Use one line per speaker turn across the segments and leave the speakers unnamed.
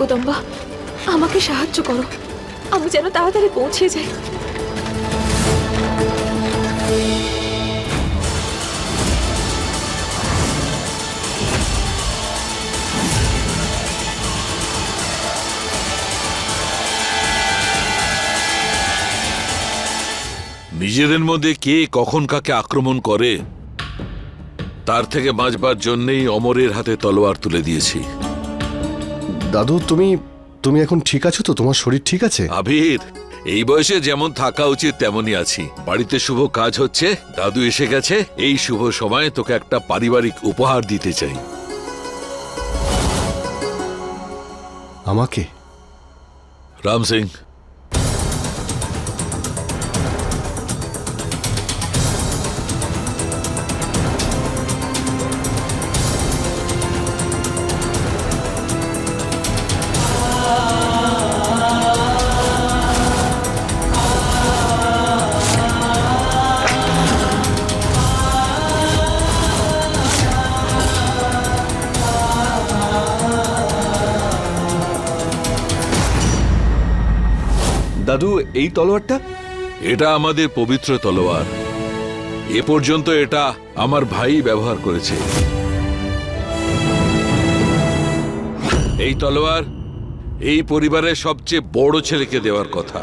জগদম্বা আমাকে সাহায্য করো। আমি যেন তাড়াতাড়ি পৌঁছে যাই।
নিজেদের মধ্যে কে কখন কাকে আক্রমণ করে, তার থেকে বাঁচবার জন্যেই অমরের হাতে তলোয়ার তুলে দিয়েছি।
দাদু তুমি তুমি এখন ঠিক আছো তো? তোমার শরীর ঠিক আছে?
আবির এই বয়সে যেমন থাকা উচিত তেমনই আছি। বাড়িতে শুভ কাজ হচ্ছে দাদু এসে গেছে। এই শুভ সময়ে তোকে একটা পারিবারিক উপহার দিতে চাই।
আমাকে?
রাম সিং
দাদু এই তলোয়ারটা?
এটা আমাদের পবিত্র তলোয়ার। এ পর্যন্ত এটা আমার ভাই ব্যবহার করেছে। এই তলোয়ার এই পরিবারের সবচেয়ে বড় ছেলেকে দেওয়ার কথা।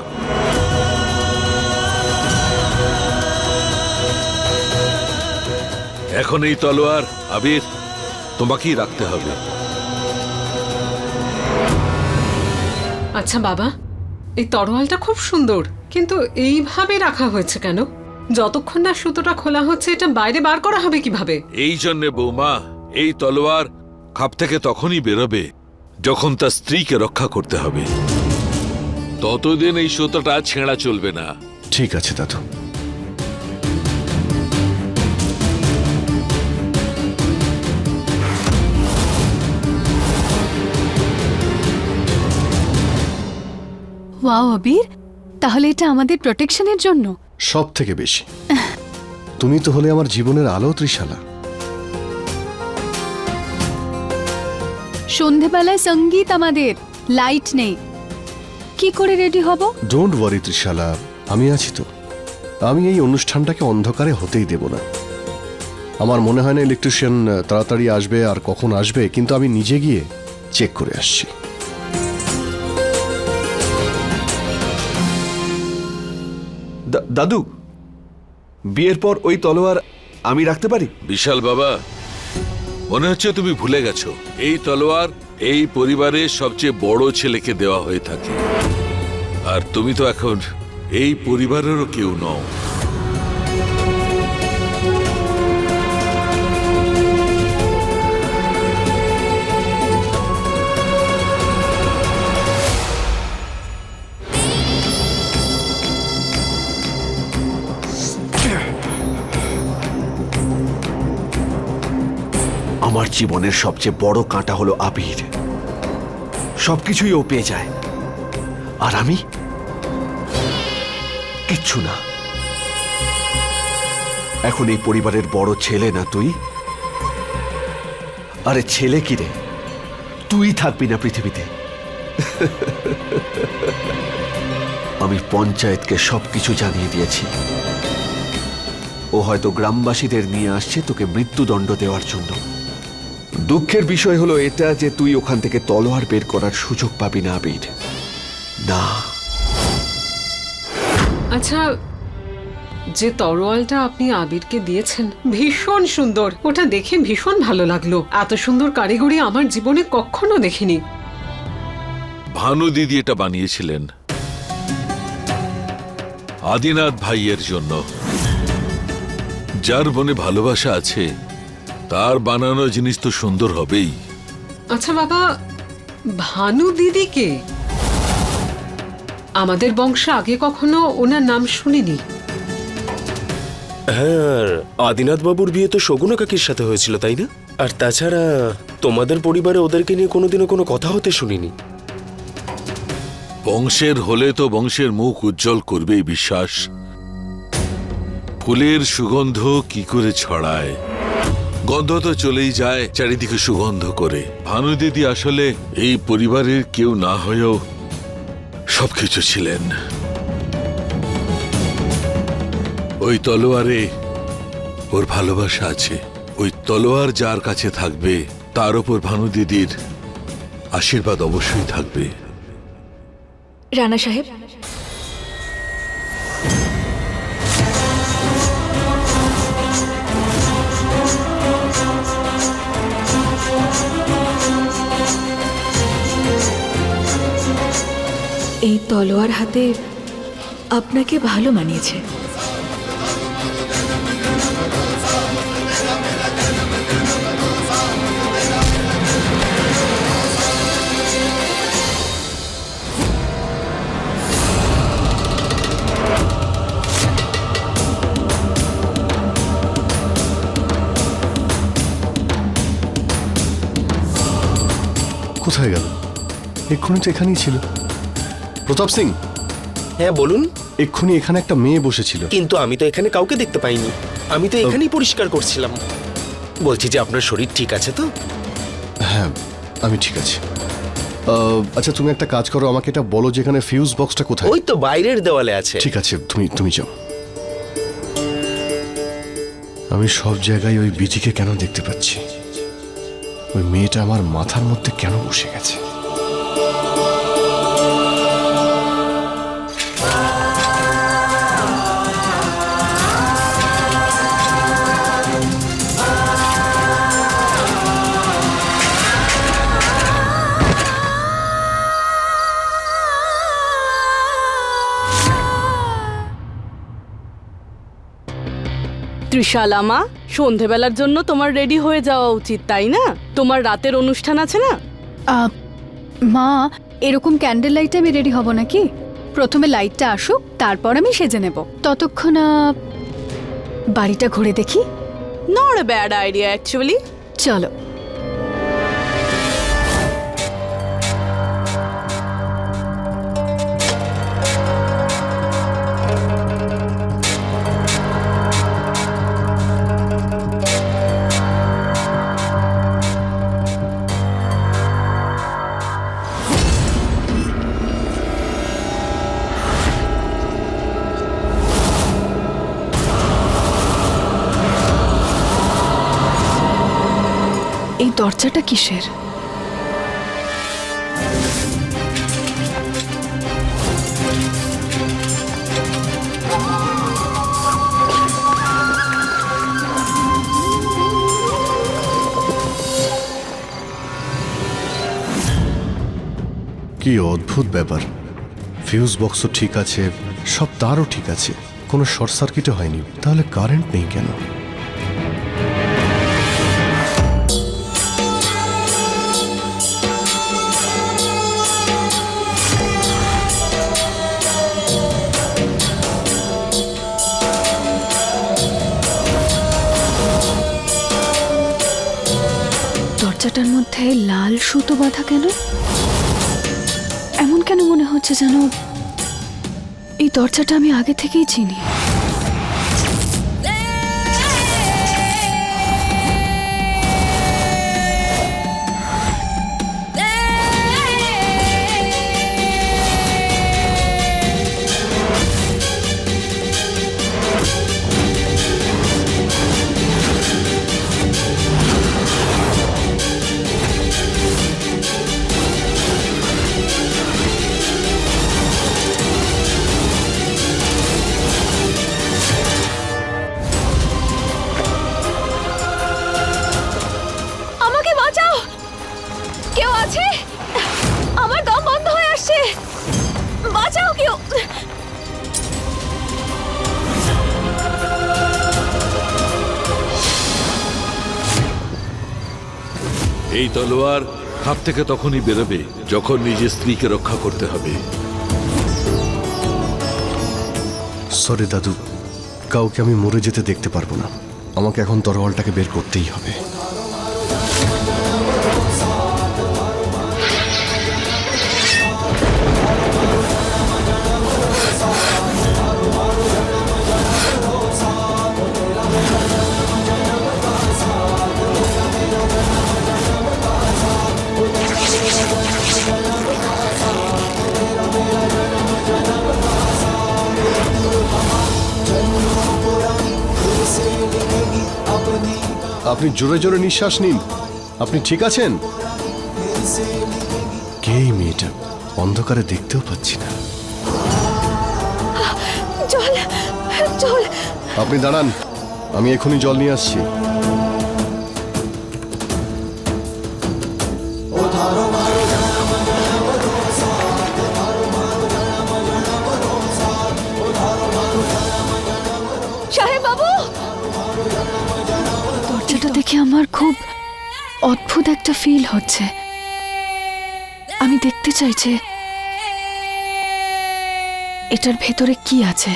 এখন এই তলোয়ার আবির তোমাকেই রাখতে হবে।
আচ্ছা বাবা। এই তরোয়ালটা খুব সুন্দর কিন্তু এইভাবে রাখা হয়েছে কেন? যতক্ষণ না সুতোটা খোলা হচ্ছে এটা বাইরে বার করা হবে কীভাবে?
এই জন্য বৌমা এই তলোয়ার খাপ থেকে তখনই বেরোবে যখন তার স্ত্রীকে রক্ষা করতে হবে। ততদিন এই সুতোটা ছেঁড়া চলবে না।
ঠিক আছে দাদু।
ওয়াও আবির। তাহলে এটা আমাদের প্রোটেকশনের জন্য।
সব থেকে বেশি। তুমি তো হলে আমার জীবনের আলো ত্রিশালা।
সন্ধেবেলায় সংগীত আমাদের। লাইট নেই। কি করে রেডি হব?
Don't worry Trishala. আমি আছি তো। আমি এই অনুষ্ঠানটাকে অন্ধকারে হতেই দেব না। আমার মনে হয় না ইলেকট্রিশিয়ান তাড়াতাড়ি আসবে আর কখন আসবে কিন্তু আমি নিজে গিয়ে চেক করে আসছি।
দাদু, বিয়ের পর ওই তলোয়ার আমি রাখতে পারি?
বিশাল বাবা, মনে হচ্ছে তুমি ভুলে গেছো। এই তলোয়ার এই পরিবারের সবচেয়ে বড় ছেলেকে দেওয়া হয়ে থাকে। আর তুমি তো এখন এই পরিবারেরও কেউ নও।
আমার জীবনের সবচেয়ে বড় কাঁটা হলো আবির। সবকিছুই ও পেয়ে যায়। আর আমি? কিচ্ছু না। এখন এই পরিবারের বড় ছেলে না তুই? আরে ছেলে কি রে? তুই থাকবি না পৃথিবীতে। আমি পঞ্চায়েতকে সবকিছু জানিয়ে দিয়েছি। ও হয়তো গ্রামবাসীদের নিয়ে আসছে তোকে মৃত্যুদণ্ড দেওয়ার জন্য। দুঃখের বিষয় হলো এটা যে তুই ওখান থেকে তলোয়ার বের করার সুযোগ পাবি না আবির। না।
আচ্ছা যে তরোয়ালটা আপনি আবিরকে দিয়েছেন ভীষণ সুন্দর। ওটা দেখে ভীষণ ভালো লাগল। এত সুন্দর কারিগরি আমার জীবনে কখনো দেখিনি।
ভানু দিদি এটা বানিয়েছিলেন। আদিনাথ ভাইয়ের জন্য। যার মনে ভালোবাসা আছে তার বানানো জিনিস তো সুন্দর হবেই।
আচ্ছা বাবা ভানু দিদিকে আমাদের বংশে আগে কখনো ওনার নাম শুনিনি।
হ্যাঁ আদিনাথ বাবুর বিয়ে তো শগুনা কাকির সাথে হয়েছিল তাই না? আর তাছাড়া তোমাদের পরিবারে ওদেরকে নিয়ে কোনোদিনও কোনো কথা হতে শুনিনি।
বংশের হলে তো বংশের মুখ উজ্জ্বল করবেই বিশ্বাস। ফুলের সুগন্ধ কি করে ছড়ায়? গন্ধ তো চলেই যায়, চারিদিকে সুগন্ধ করে। ভানু দিদি আসলে এই পরিবারের কেউ না হয়েও সবকিছু ছিলেন। ওই তলোয়ারে ওর ভালোবাসা আছে। ওই তলোয়ার যার কাছে থাকবে, তার ওপর ভানু দিদির আশীর্বাদ অবশ্যই থাকবে।
রানা সাহেব এই তলোয়ার হাতে আপনাকে ভালো মানিয়েছে।
কোথায় গেল? এক্ষুনি তো এখানেই ছিল। প্রতাপ সিং।
হ্যাঁ বলুন।
এক্ষুনি এখানে একটা মেয়ে বসেছিল।
কিন্তু আমি তো এখানে কাউকে দেখতে পাইনি। আমি তো এখানেই পরিষ্কার করছিলাম। বলছি যে আপনার শরীর ঠিক আছে তো?
হ্যাঁ আমি ঠিক আছি। আহ, আচ্ছা তুমি একটা কাজ করো আমাকে এটা বলো যে এখানে ফিউজ বক্সটা কোথায়।
ওই তো বাইরের দেওয়ালে আছে।
ঠিক আছে তুমি তুমি যাও। আমি সব জায়গায় ওই বিজিকে কেন দেখতে পাচ্ছি? ওই মেয়েটা আমার মাথার মধ্যে কেন বসে গেছে?
ত্রিশালামা সন্ধেবেলার জন্য তোমার রেডি হয়ে যাওয়া উচিত তাই না? তোমার রাতের অনুষ্ঠান আছে না?
আহ, মা এরকম ক্যান্ডেল লাইটে আমি রেডি হব নাকি? প্রথমে লাইটটা আসুক তারপর আমি সেজে নেব। ততক্ষণ আহ, বাড়িটা ঘুরে দেখি।
Not a bad idea actually
চলো। দরজাটা কিসের?
কি অদ্ভুত ব্যাপার। ফিউজ বক্সও ঠিক আছে, সব তারও ঠিক আছে। কোনো শর্ট সার্কিটও হয়নি। তাহলে কারেন্ট নেই কেন?
মধ্যে লাল সুতো বাঁধা কেন? এমন কেন মনে হচ্ছে যেন এই দরজাটা আমি আগে থেকেই চিনি?
এই তলোয়ার হাত থেকে তখনই বেরোবে যখন নিজের স্ত্রীকে রক্ষা করতে হবে।
সরে দাদু, কাউকে আমি মরে যেতে দেখতে পারব না। আমাকে এখন তরোয়ালটাকে বের করতেই হবে। আপনি জোরে জোরে নিঃশ্বাস নিন। আপনি ঠিক আছেন? কে এই মেয়েটা? অন্ধকারে দেখতেও পাচ্ছি না।
জল জল।
আপনি দাঁড়ান আমি এখনই জল নিয়ে আসছি।
দেখে আমার খুব অদ্ভুত একটা ফিল হচ্ছে। আমি দেখতে চাইছে এটার ভেতরে কি আছে।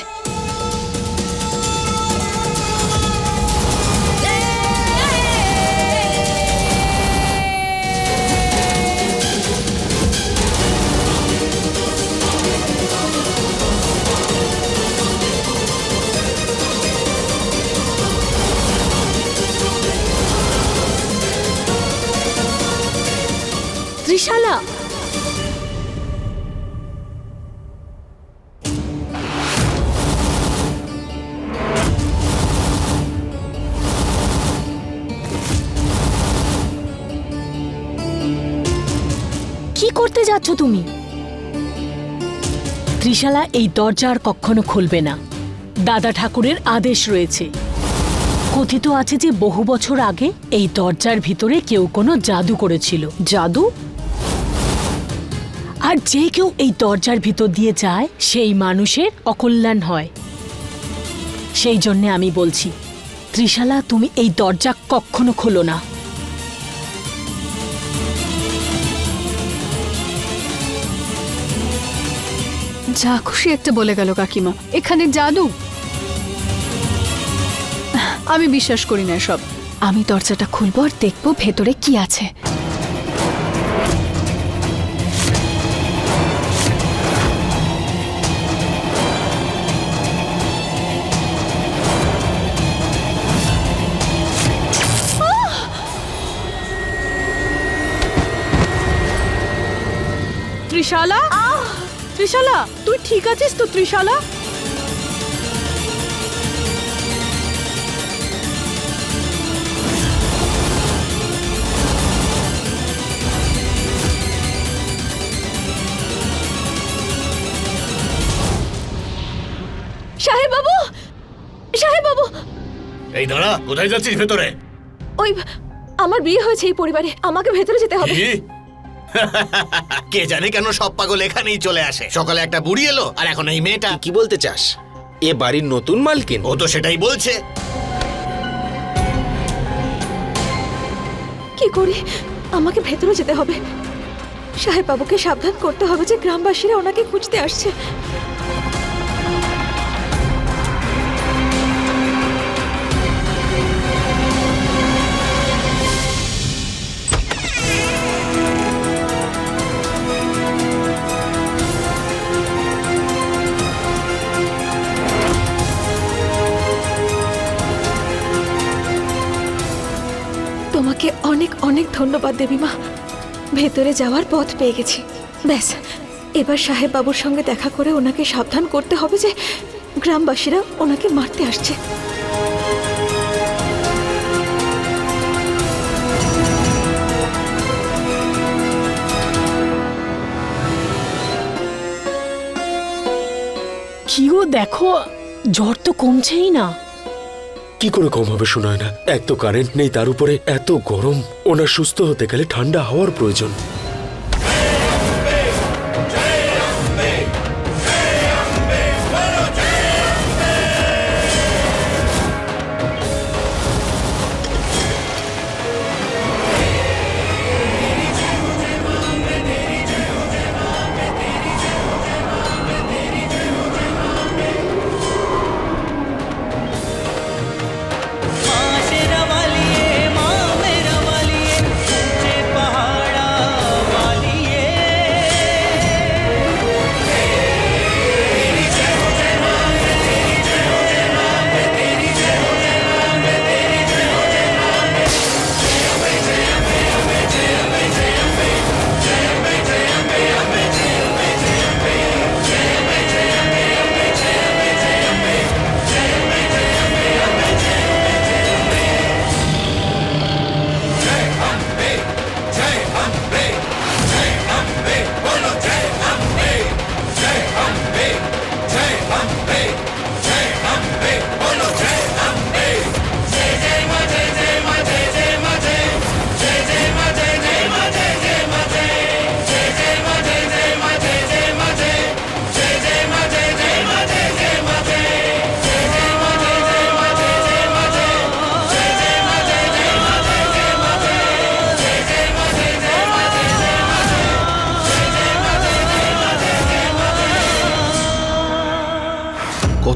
করতে যাচ্ছ তুমি? ত্রিশালা এই দরজা আর কখনো খুলবে না। দাদা ঠাকুরের আদেশ রয়েছে। কথিত আছে যে বহু বছর আগে এই দরজার ভিতরে কেউ কোনো জাদু করেছিল। জাদু? আর যে কেউ এই দরজার ভিতর দিয়ে যায়, সেই মানুষের অকল্যাণ হয়। সেই জন্যে আমি বলছি, ত্রিশালা, তুমি এই দরজা কখনো খোলো না।
যা খুশি একটা বলে গেল কাকিমা। এখানে জাদু। আমি বিশ্বাস করি না সব আমি দরজাটা খুলবো আর দেখব ভেতরে কি আছে।
ত্রিশালা? ত্রিশালা? তুই ঠিক আছিস তো ত্রিশালা?
সাহেব বাবু সাহেব বাবু
এই দাঁড়া কোথায় যাচ্ছিস ভেতরে?
ওই আমার বিয়ে হয়েছে এই পরিবারে আমাকে ভেতরে যেতে হবে।
কি? জানে কেন সব পাগল এখানেই চলে আসে। সকালে একটা বুড়ি এলো আর এখন এই মেয়েটা।
কি বলতে চাস? এ বাড়ির নতুন মালকিন।
ও তো সেটাই বলছে।
কি করি? আমাকে ভেতরে যেতে হবে। সাহেব বাবুকে সাবধান করতে হবে যে গ্রামবাসীরা ওনাকে খুঁজতে আসছে। ধন্যবাদ দেবী মা। ভেতরে যাওয়ার পথ পেয়ে গেছি। ব্যাস, এবার সাহেব বাবুর সঙ্গে দেখা করে ওনাকে সাবধান করতে হবে যে গ্রামবাসীরা ওনাকে মারতে আসছে।
কি গো দেখো, জ্বর তো কমছেই না।
কি করে কম হবে শোনায় না এক তো কারেন্ট নেই, তার উপরে এত গরম। ওনার সুস্থ হতে গেলে ঠান্ডা হওয়ার প্রয়োজন।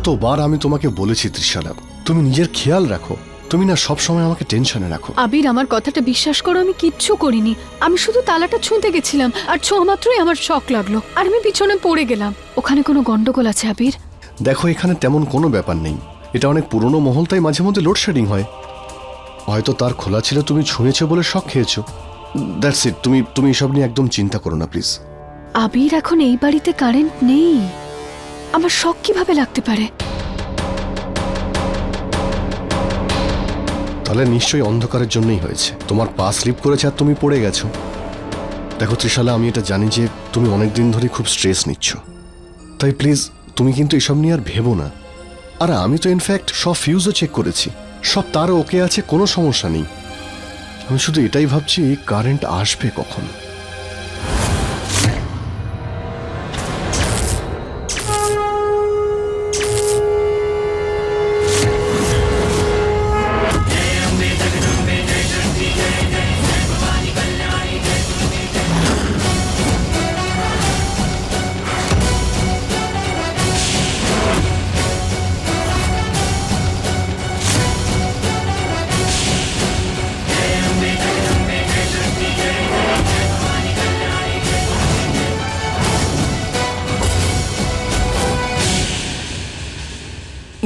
কতবার আমি তোমাকে বলেছি ত্রিশালা তুমি নিজের খেয়াল রাখো। তুমি না সব সময় আমাকে টেনশনে রাখো।
আবির আমার কথাটা বিশ্বাস করো আমি কিচ্ছু করিনি। আমি শুধু তালাটা ছুঁতে গেছিলাম আর ছোঁয়া মাত্রই আমার শখ লাগল আর আমি পিছনে পড়ে গেলাম। ওখানে কোনো গন্ডগোল আছে আবির?
দেখো এখানে তেমন কোনো ব্যাপার নেই। এটা অনেক পুরনো মহল তাই মাঝে মধ্যে লোডশেডিং হয়। হয়তো তার খোলা ছিল তুমি ছুঁয়েছো বলে শখ খেয়েছো। দ্যাটস ইট তুমি তুমি এসব নিয়ে একদম চিন্তা করো না প্লিজ।
আবির এখন এই বাড়িতে কারেন্ট নেই। আমার শখ কীভাবে লাগতে পারে?
তাহলে নিশ্চয়ই অন্ধকারের জন্যই হয়েছে। তোমার পা স্লিপ করেছে আর তুমি পড়ে গেছো। দেখো ত্রিশালা, আমি এটা জানি যে তুমি অনেক দিন ধরে খুব স্ট্রেস নিচ্ছ। তাই প্লিজ, তুমি কিন্তু এসব নিয়ে আর ভেবো না। আর আমি তো, ইনফ্যাক্ট, সব ফিউজও চেক করেছি। সব তার ওকে আছে, কোনো সমস্যা নেই। আমি শুধু এটাই ভাবছি কারেন্ট আসবে কখন?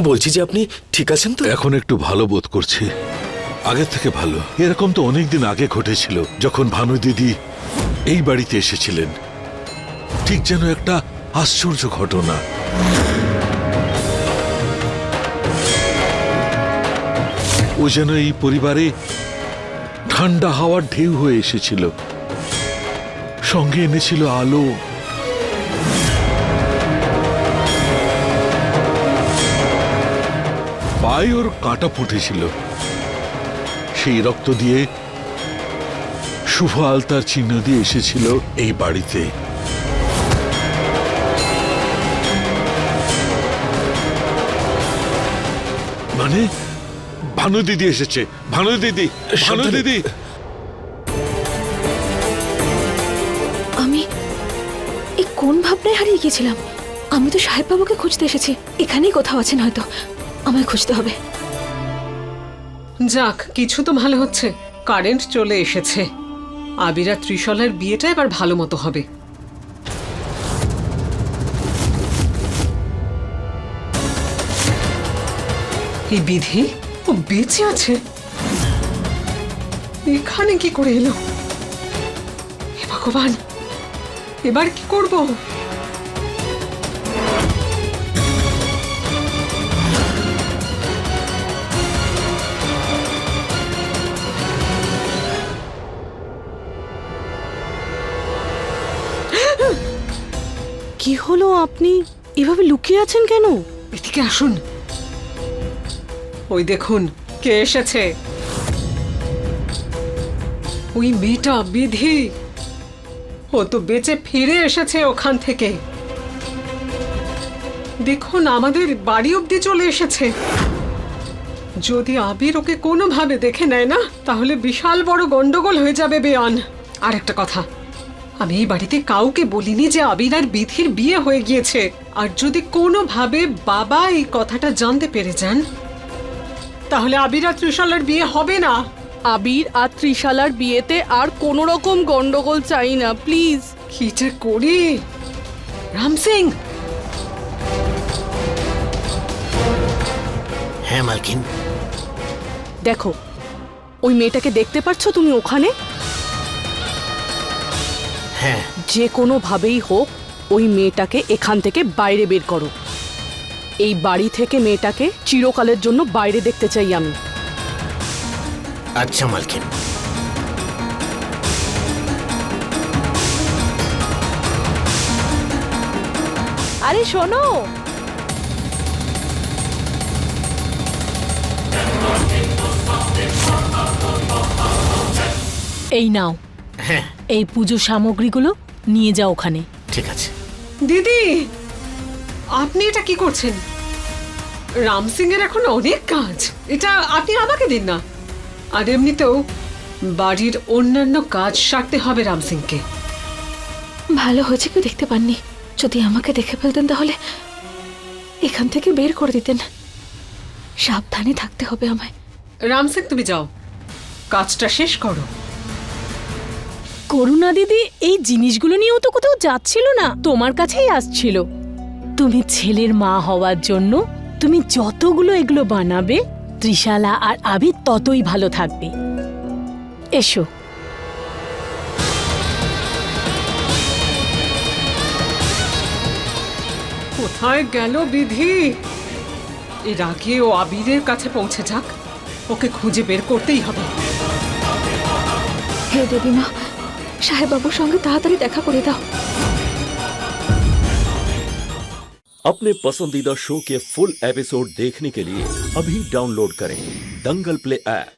বলছি যে আপনি ঠিক আছেন তো?
এখন একটু ভালো বোধ করছি। আগের থেকে ভালো। এরকম তো অনেকদিন আগে ঘটেছিল, যখন ভানু দিদি এই বাড়িতে এসেছিলেন। ঠিক যেন একটা আশ্চর্য ঘটনা। ও যেন এই পরিবারে ঠান্ডা হাওয়ার ঢেউ হয়ে এসেছিল। সঙ্গে এনেছিল আলো পায়ে ওর কাটা ফুটেছিল। সেই রক্ত দিয়ে শুভ আলতার চিহ্ন দিয়ে এসেছিল এই বাড়িতে। মানে ভানু দিদি এসেছে ভানু দিদি ভানু দিদি।
আমি এই কোন ভাবনায় হারিয়ে গিয়েছিলাম? আমি তো সাহেব বাবুকে খুঁজতে এসেছি এখানেই কোথাও আছেন হয়তো। আমায় খুঁজতে হবে।
যাক, কিছু তো ভালো হচ্ছে। কারেন্ট চলে এসেছে। আবিরা ত্রিশলার বিয়েটা এবার ভালো মতো হবে। এই বিধি, ও বেঁচে আছে। এখানে কি করে এলো? ভগবান, এবার কি করব?
কি হলো আপনি? এভাবে লুকিয়ে আছেন কেন?
এদিকে আসুন। ওই দেখুন, কে এসেছে? ওই মেয়েটা বিধি। ও তো বেঁচে ফিরে এসেছে ওখান থেকে। দেখুন, আমাদের বাড়ি অব্দি চলে এসেছে। যদি আবির ওকে কোনোভাবে দেখে নেয় না, তাহলে বিশাল বড় গন্ডগোল হয়ে যাবে, বেয়ান। আর একটা কথা আমি এই বাড়িতে কাউকে বলিনি যে আবির আর বিধির বিয়ে হয়ে গিয়েছে। আর যদি কোনোভাবে বাবা এই কথাটা জানতে পেরে যান তাহলে আবির আর ত্রিশালার বিয়ে হবে না।
আবির আর ত্রিশালার বিয়েতে আর কোনো রকম গন্ডগোল চাই না প্লিজ।
কি যে করি? রাম সিং!
হ্যাঁ মালকিন।
দেখো ওই মেয়েটাকে দেখতে পাচ্ছ তুমি ওখানে?
হ্যাঁ।
যে কোনোভাবেই হোক ওই মেয়েটাকে এখান থেকে বাইরে বের করো। এই বাড়ি থেকে মেয়েটাকে চিরকালের জন্য বাইরে দেখতে চাই আমি।
আচ্ছা মালকিন।
আরে শোনো।
এই নাও।
হ্যাঁ।
এই পুজো সামগ্রীগুলো নিয়ে যাও ওখানে।
ঠিক আছে।
দিদি আপনি এটা কি করছেন? রাম সিং এর এখন অনেক কাজ। এটা আপনি আমাকে দিন না। আর এমনিতেও বাড়ির অন্যান্য কাজ সারতে হবে রাম সিংকে।
ভালো হয়েছে কেউ দেখতে পাননি। যদি আমাকে দেখে ফেলতেন তাহলে এখান থেকে বের করে দিতেন। সাবধানে থাকতে হবে আমায়।
রাম সিং তুমি যাও। কাজটা শেষ করো।
করুণা দিদি এই জিনিসগুলো নিয়েও তো কোথাও যাচ্ছিল না। তোমার কাছেই আসছিল। তুমি ছেলের মা হওয়ার জন্য তুমি যতগুলো এগুলো বানাবে ত্রিশালা আর আবির ততই ভালো থাকবে। এসো।
কোথায় গেল বিধি এর আগে ও আবিরের কাছে পৌঁছে যাক। ওকে খুঁজে বের করতেই হবে।
হে দেবীমা সাহেববাবুর সঙ্গে তাড়াতাড়ি দেখা করে দাও
अपने पसंदीदा शो के फुल एपिसोड देखने के लिए अभी डाउनलोड करें दंगल प्ले ऐप